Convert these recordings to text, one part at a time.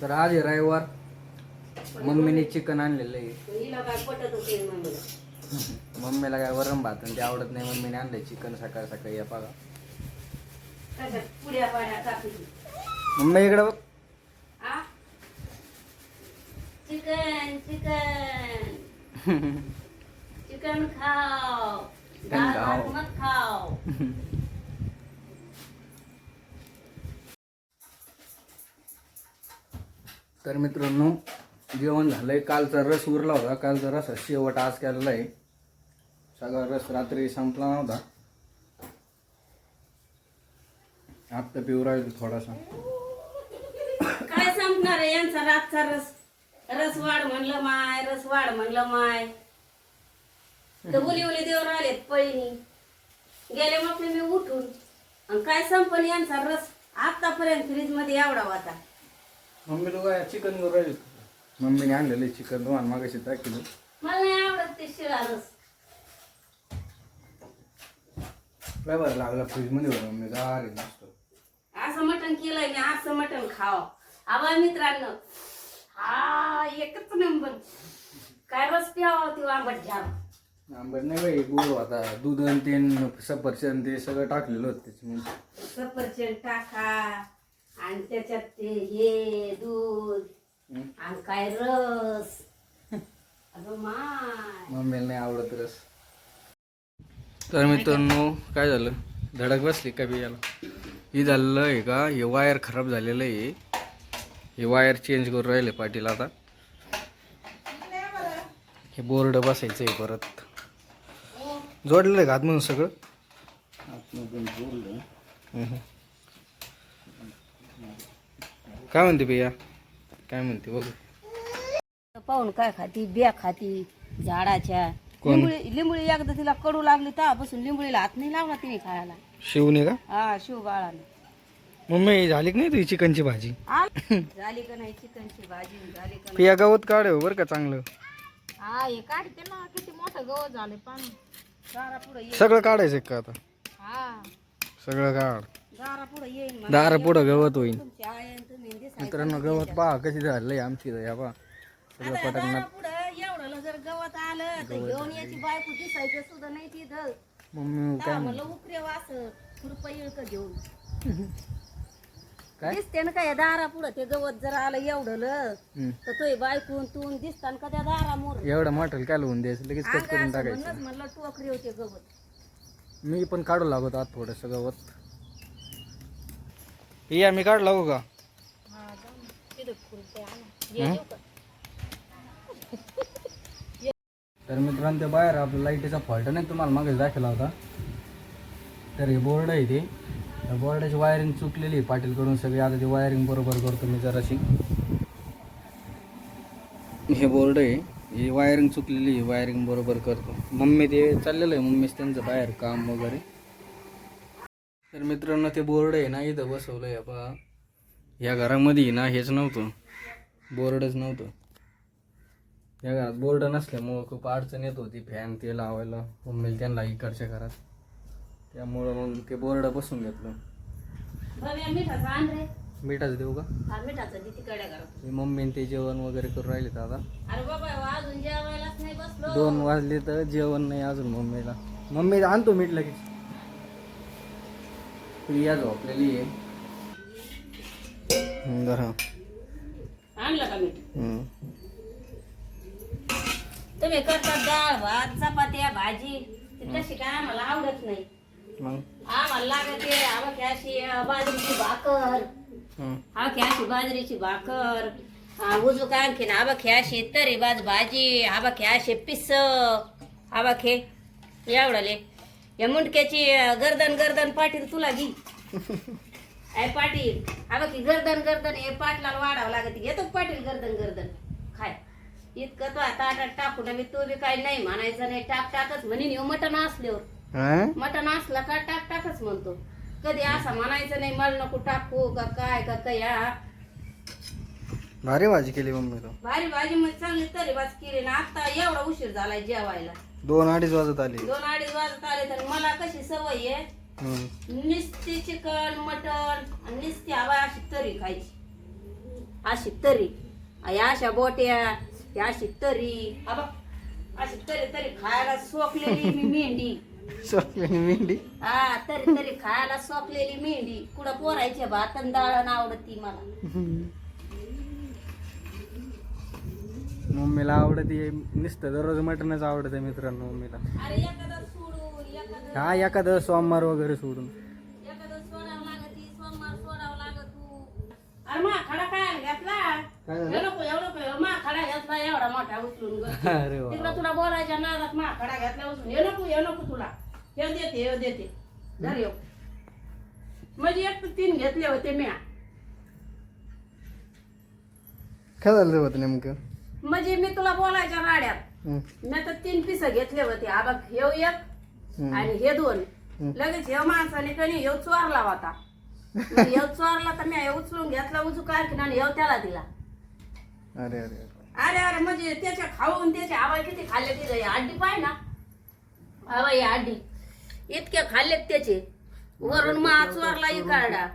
तर आज आहे रविवार. मम्मीने चिकन आणलेलं आहे. मम्मीला? काय वरण भात आणि ते आवडत नाही मम्मीने आणलंय चिकन सकाळ सकाळी या बघा. टाकली मम्मी इकडे बघ. आ? Chicken chicken. चिकन खाओ. खाओ. भात मत खाओ तर मित्रांनो जेवण झालंय. कालचा रस उरला होता. कालचा रस शेवट आज केलेला आहे. सगळा रस रात्री संपला नव्हता. आत्ता पिऊ राहिलो थोडासा. काय संपणार आहे? यांचा रातचा रस. रस वाढ म्हणलं माय रस वाढ म्हणलं माय. तर उली उली देव राहिलेत पळीनी. गेले मग मी उठून. आणि काय संपण यांचा रस? आतापर्यंत फ्रीजमध्ये एवढा होता. मम्मी तू काय चिकन करू राहिली मम्मीने आणलेलं चिकन दोन मागाशी टाकलं मला नाही आवडत ते शिळा रस काय बरं लागला फ्रीजमध्ये होता मम्मी गार आहे मस्त. असं मटण केलंय मी असं मटण खाव. आवा मित्रांनो हा एकच नंबर काय रस प्यावा ती आंबट घ्यावा आंबट नाही बाई गोड होता. दूध आणि तेन सफरचंद ते सगळं टाकलेलं होतं त्याच्यामध्ये. सफरचंद टाका. आणि त्याच्यात ते हे दूध. आणि काय रस. अगं माय. मम्मीला नाही आवडत रस. तर मित्रांनो काय झालं? धडक बसली का बियाला? ही झालेलं आहे का? हे वायर खराब झालेलं आहे. हे वायर चेंज करून राहिले पाटील आता. हे बोर्ड बसायचं आहे परत. जोडलेलं आहे का आतमधून सगळं? हम्म. काय म्हणते बिया काय म्हणते? बघू. पाहून काय खाती बिया खाती झाडाच्या. कोण? लिंबुळी लिंबुळी एकदा तिला कडू लागली तेव्हापासून लिंबुळीला हात नाही लावला तिने खायला. शिवणे का? हा शिव बाळाने मम्मी झाली की नाही तुझी चिकनची भाजी? झाली का नाही चिकनची भाजी झाली का पिया गवत काढ बरं का चांगलं. हा हे काढते ना किती मोठं गवत झालं पाणी पुढे सगळं काढायचं का आता? हा. सगळं काढ. दारा पुढे गवत होईल. मित्रांनो गवत पहा कशी झालंय आमची या पहा. सगळं एवढं जर गवत आलं तर घेऊन याची बायको दिसायचं सुद्धा नाही तिथं. काय तेव्हा म्हणलं उपरे वास खुरपा येळक घेऊन. काय? दिसते ना काय दारा पुढं ते गवत जर आलं एवढं. तर तोय बायकून तून दिसतान का त्या दारा मोर एवढं मटेरियल काय लावून द्यायचं? लगेच कट करून टाकायचं. म्हणलं टोकरी होते गवत. मी पण काढू लागत आत थोडंसं गवत. या आम्ही काढला हो? का तर मित्रांनो ते बाहेर आपल्या लाईटीचा फॉल्ट नाही तुम्हाला मागे दाखवला होता. तर हे बोर्ड आहे ते. बोर्डाची वायरिंग चुकलेली आहे पाटीलकडून सगळी. आता ती वायरिंग बरोबर करतो मी जराशी. हे बोर्ड आहे. ही वायरिंग चुकलेली आहे वायरिंग बरोबर करतो. मम्मी ते चाललेलं आहे मम्मीच त्यांचं बाहेर काम वगैरे. मित्रांनो ते बोर्ड आहे ना इथं बसवलं आहे बा या घरामध्ये ना हेच नव्हतं. बोर्डच नव्हतं. या घरात बोर्ड नसल्यामुळं खूप अडचण येत होती फॅन ते लावायला. मम्मीला त्यांना इकडच्या घरात. त्यामुळं मग ते बोर्ड बसून घेतलं. मिठाचा देऊ का? हा मिठाचा दिती कड्या घरात. मी मम्मीने ते जेवण वगैरे करून राहिले आता. जेवायलाच नाही बसलो. दोन वाजले तर जेवण नाही अजून मम्मीला. मम्मी आणतो मीठ लगेच प्रिया झोपलेली आहे. धरा. आणलं का मीठ? हम्म. तुम्ही करतात डाळ भात चपात्या भाजी. ती तशी काय आम्हाला आवडत नाही. मग? आम्हाला लागते आम्हाला अशी अं, बाजरीची भाकर. हा अशी बाजरीची भाकर. हा, उजू काय आणखीन आबा अशी तरी बाज भाजी आबा असे पिस. आबा खे एवढाले या मुंडक्याची गर्दन गर्दन पाटील तुला घे. काय पाटील आबा की गर्दन गर्दन हे पाटलाला वाढावं लागत घेतो पाटील गर्दन गर्दन. खाय. इतकं तो आता आता टाकू मी तो बी काही नाही म्हणायचं नाही. टाक टाकच म्हणेन ह्यो मटण असल्यावर. हा? मटण असला का टाक टाकच म्हणतो. कधी असं म्हणायचं नाही मला नको टाकू का काय का काय हा. भारी भाजी केली मम्मी तो. भारी भाजी मध्ये चांगली तरी भाज केली ना. आता एवढा उशीर झालाय जेवायला. दोन अडीच वाजत आली. दोन अडीच वाजत आले तर मला कशी सवय आहे? हम्म. निस्ती चिकन मटण आणि निस्ती हवा अशी तरी खायची. अशी तरी. या अशा बोट्या या अशी तरी. बघ अशी तरी तरी खायला सोकलेली मी मेंढी. सोपल्याने मेंढी? हा तरी तरी खायला सोकलेली मेंढी. कुठं पोरायचे भात आणि डाळ आवडती मला. मम्मीला आवडते नुसतं दररोज मटणच आवडतं मित्रांनो मम्मीला हा एखादं सोमवार वगैरे सोडून. अरे तुला बोलायच्या नादात मा खडा घेतला उचलून. हे नको हे नको तुला. हे देते हे देते. म्हणजे एक तीन घेतले होते म्या. काय झालं होतं नेमकं? म्हणजे मी तुला बोलायच्या राड्यात. मी तर तीन पिस घेतले होते. बघ हे एक हम्म. आणि हे दोन. लगेच हे माणसाने कणी हे चोरला होता. मग हे चोरला तर मी हे उचलून घेतला उचू काय आणि हे त्याला दिला. अरे अरे अरे. अरे अरे म्हणजे त्याच्या खाऊन त्याचे आवाज किती खाल्ले तिथे? आड्डी पाय ना. हवा ही आड्डी. इतके खाल्लेत त्याचे. वरून मा चोरला इकारडा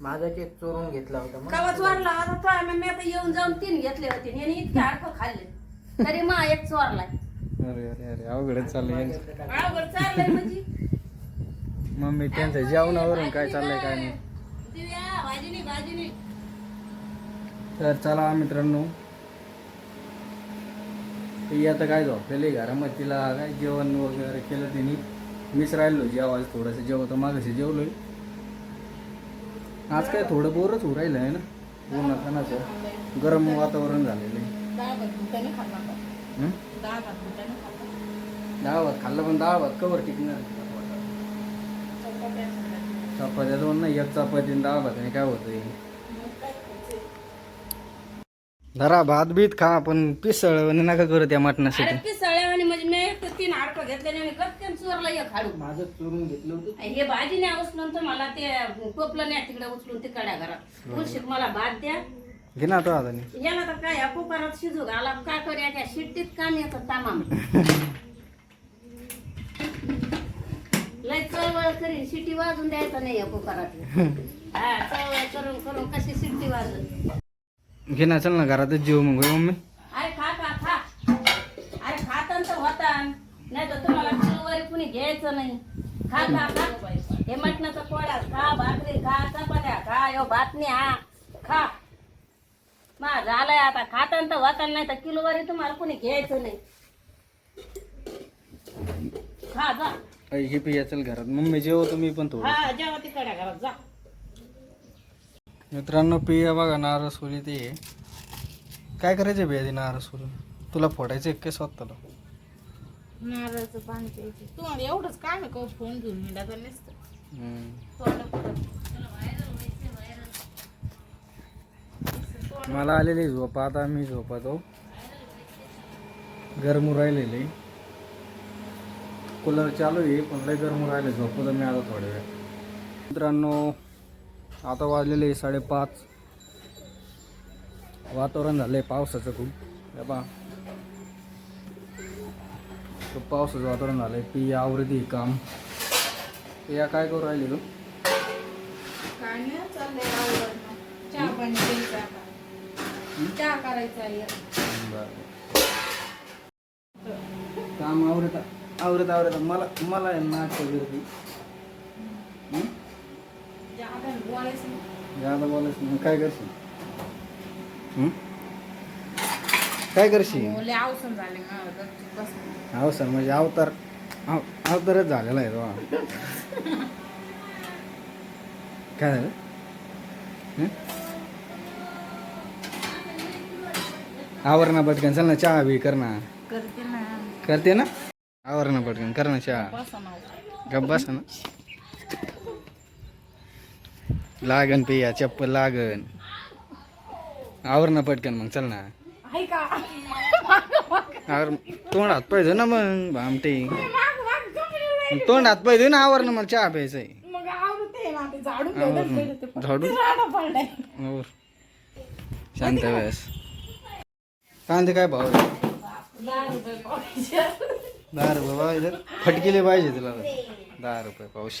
माझा केक चोरून घेतला होता मग कवा चोरला? होता तो आम्ही मी आता येऊन जाऊन तीन घेतले होते. आणि याने इतके अडकं खाल्ले. तरी मा एक चोरलाय. अरे अरे अरे अवघडच चाललंय यांचं. बरोबर चाललंय म्हणजे. मम्मी त्यांचं जेवणावरून काय चाललंय काय नाही. दिव्या तर चला मित्रांनो. ती आता काय झोपलेली घरामध्ये तिला काय जेवण वगैरे केलं तिने मीच राहिलो जेवायला थोडंसं जेवतो मागाशी जेवलोय आज काय थोडं बोरच होऊ राहिलं आहे ना? उन्हातानाचं गरम वातावरण झालेलं आहे? डाळ भात खाल्लं पण डाळ भात कवर टिकणार. चपात्या दोन नाही एक चपाती आणि डाळ भात काय होतं धरा भात बीत खा पण पिसळ नका करू त्या मटणासाठी पिसळ्यावानी म्हणजे मी एक तर तीन हाडकं घेतले आणि गटकन चोरला एक हाडू माझं चोरून घेतलं होतं. हे भाजी नाही उचलून तर मला ते टोपलं नाही तिकडे उचलून तिकडे घरात. उलशीत मला भात द्या. घे ना तो आता याला तर काय या कुकरात शिजू घाला. काय करूया त्या शिट्टीत काम येतं तामाम. लय चळवळ करीन शिट्टी वाजून द्यायचं नाही या कुकरात हा चळवळ करून करून कशी शिट्टी वाजून. घे ना चल ना घरातच जेव मग होय मम्मी. नाही तर तुम्हाला किलोवारी कुणी घ्यायचं नाही. खा खा खा. हे मटणाचा पोळा खा भाकरी खा चपात्या खा यो भातनी हा. खा. मा झालंय आता. खातान तर होतान नाही तर किलोवारी तुम्हाला कुणी घ्यायचं नाही. खा जा. अय, हे पिया चल घरात. मम्मी जेव तुम्ही पण थोडं. हा जेव्हा तिकडे घरात जा. मित्रांनो पिया बघा नारळ सोली ते. काय करायचं बिया ती नारळ सोलून तुला फोडायचं काय स्वतःला? नारळाचं पाणी प्यायचं. तुम्हाला एवढंच आहे का फोन घेऊन नसतं. मला आलेली झोप आता मी झोपतो गरमू राहिलेले. कूलर चालू आहे पण लय गरमू राहिले झोपतो मी आता थोड्या वेळ. मित्रांनो आता वाजलेले साडेपाच. वातावरण झालंय पावसाचं खूप. हे पावसाचं वातावरण झालंय. पी आवृत्ती काम. पिया काय करू राहिली तू? काय नाही चाललंय आवडणं. चहा पाणी द्यायचं आता. चहा करायचा आहे. काम आवरत आवरत आवरत. मला मला आहे नाच वगैरे. जादा बोलायचं नाही. जादा बोलायचं काय करशील? हं? काय करशील? झाले बस. अवसर म्हणजे अवतार अव- अवतारच झालेला आहे तो काय झालं? हं? आवर ना पटकन चल ना चहा बी कर ना. करते ना. करते ना? आवर ना पटकन कर ना चहा. बसा ना लागन पिया चप्पल लागन. आवर ना पटकन मग चल ना. आहे का? आवर तोंड हात पाहिजे ना मग भामटे. माग माग तोंड हात पाहिजे ना आवर ना मला चहा प्यायचंय. मग आवडते ना ते झाडू आवर ते राडा पडलाय. शांत वेळेस कांदे काय भाव आहे? दहा रुपये पावशेर. दहा रुपये पाहिजे फटकेले पाहिजे तुला. दहा रुपये पाऊस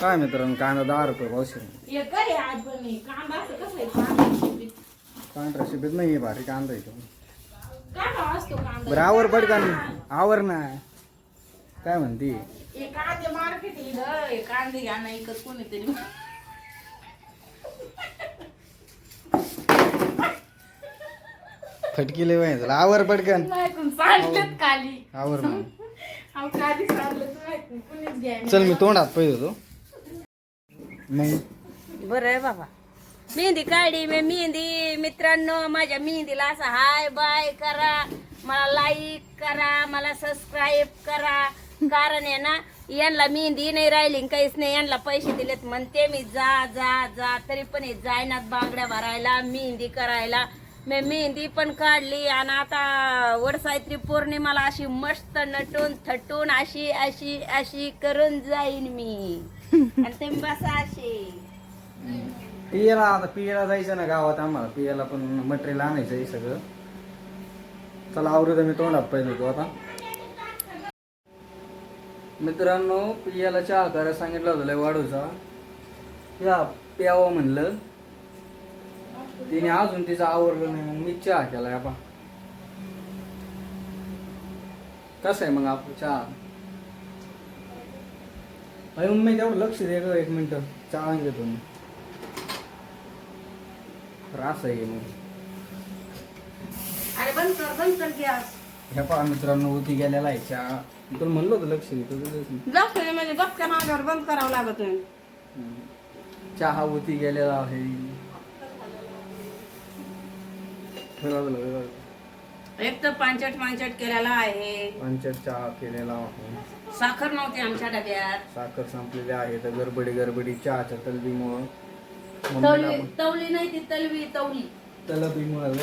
काय मित्रांनो कांदा दहा रुपये पावशे आहे? आहे शिपीत. पांढरा शिबीत नाही भारी कांदा येतो बरं आवर पडकान आवर ना. काय म्हणती? कांदे घ्या आवर पडकन नाही सांडलेत खाली. आवर ना. अहो खाली सांडलं तर माहीत नाही कोणीच घ्या चल मी तोंडात पाहिजे होतो. मग बरं आहे बाबा. मेहंदी काढली मी मेहंदी. मित्रांनो माझ्या मेहंदीला असं हाय बाय करा. मला लाईक करा मला सबस्क्राईब करा. कारण आहे ना यांना मेहंदी नाही राहिली काहीच नाही. यांना पैसे दिलेत म्हणते मी जा जा जा. तरी पण हे जायनात बांगड्या भरायला मेहंदी करायला. मी मेहंदी पण काढली आणि आता वडसावित्री पौर्णिमाला अशी मस्त नटून थटून अशी अशी अशी करून जाईन मी. आणि तुम्ही बसा अशी. पियाला आता पियाला जायचं ना गावात आम्हाला. पियाला पण मटेरियल आणायचं आहे सगळं. चला आवृत मी तोंडात पाहिजे तो आता. मित्रांनो पियाला चहा करायला सांगितलं होतं लय वाढूचा. या प्यावं म्हणलं. तिने अजून तिचं आवडलं नाही मग मी चहा केला पा कसं आहे मग आपलं चहा? अरे मम्मी तेवढं लक्ष दे ग एक मिनिट. चहा घेतो मी. त्रास आहे मग. अरे बंद कर बंद कर गॅस. ह्या पहा मित्रांनो होती गेलेला आहे चहा. मी तुला म्हणलं होतं लक्ष दे तुझं नाही. जास्त म्हणजे मागावर बंद करावं लागत. चहा होती गेलेला आहे. एक तर पांचट पांचट केलेला आहे. पंचायत चहा केलेला आहे. साखर नव्हती आमच्या डब्यात. साखर संपलेली आहे तर गडबडी गडबडी चहाच्या तलबीमुळं. मम्मीला तवली तवली नाही ती तलवी तवली. तलबीमुळं ग.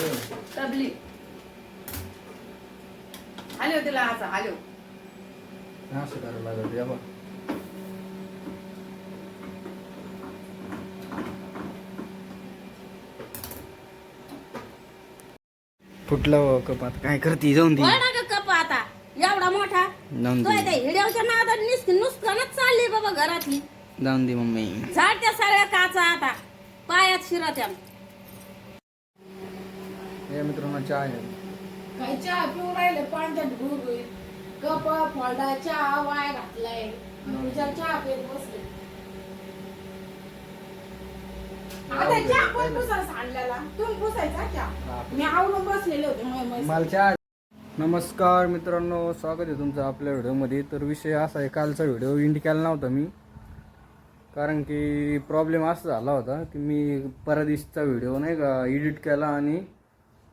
तबली. आले तिला असं आलो असं करायला लागत या बा फुटलं कपात? काय करते? जाऊन ग कप आता. एवढा मोठा? जाऊन तो दे नादात नुसती नुसकानच चालली बाबा घरातली. जाऊन दे मम्मी. झाडत्या सगळ्या काचा आता. पायात शिरत्या. हे मित्रांनो चहा आहे. काय चहा पिऊन राहिले गुरगुरीत कप फोडा चहा वाया घातलाय. तुझ्या चहा पेत बसले. आता चहा कोण तुम्ही पुसायचा चहा मी आवडून बसलेले होते चहा नमस्कार मित्रांनो स्वागत आहे तुमचं आपल्या व्हिडिओमध्ये. तर विषय असा आहे कालचा व्हिडिओ इंड केला नव्हता मी. कारण की प्रॉब्लेम असा झाला होता की मी परदेशचा व्हिडिओ नाही का एडिट केला आणि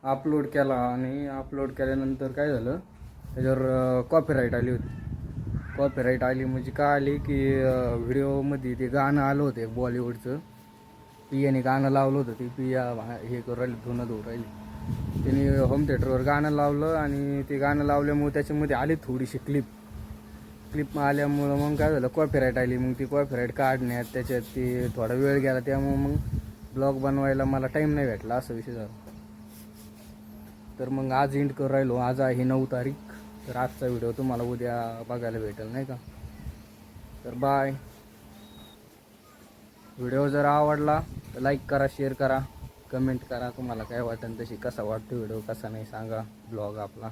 अपलोड केला. आणि अपलोड केल्यानंतर काय झालं त्याच्यावर कॉपीराईट आली होती. कॉपीराईट आली म्हणजे काय आली की व्हिडिओमध्ये ते गाणं आलं होतं बॉलिवूडचं पियाने गाणं लावलं होतं ते पिया हे करू राहिली धुणं धुवून राहिली. त्याने होम थिएटरवर गाणं लावलं आणि ते गाणं लावल्यामुळे त्याच्यामध्ये आली थोडीशी क्लिप क्लिप आल्यामुळं मग काय झालं कॉपीराईट आली. मग ती कॉपीराईट काढण्यात त्याच्यात ते थोडा वेळ गेला त्यामुळं मग ब्लॉग बनवायला मला टाईम नाही भेटला असा विषय झाला. तर मग आज एंड करू राहिलो. आज आहे नऊ तारीख. तर आजचा व्हिडिओ तुम्हाला उद्या बघायला भेटेल नाही का? तर बाय व्हिडिओ जर आवडला तर लाईक करा शेअर करा कमेंट करा. तुम्हाला काय वाटेल तशी कसा वाटतो व्हिडिओ कसा नाही सांगा. ब्लॉग आपला.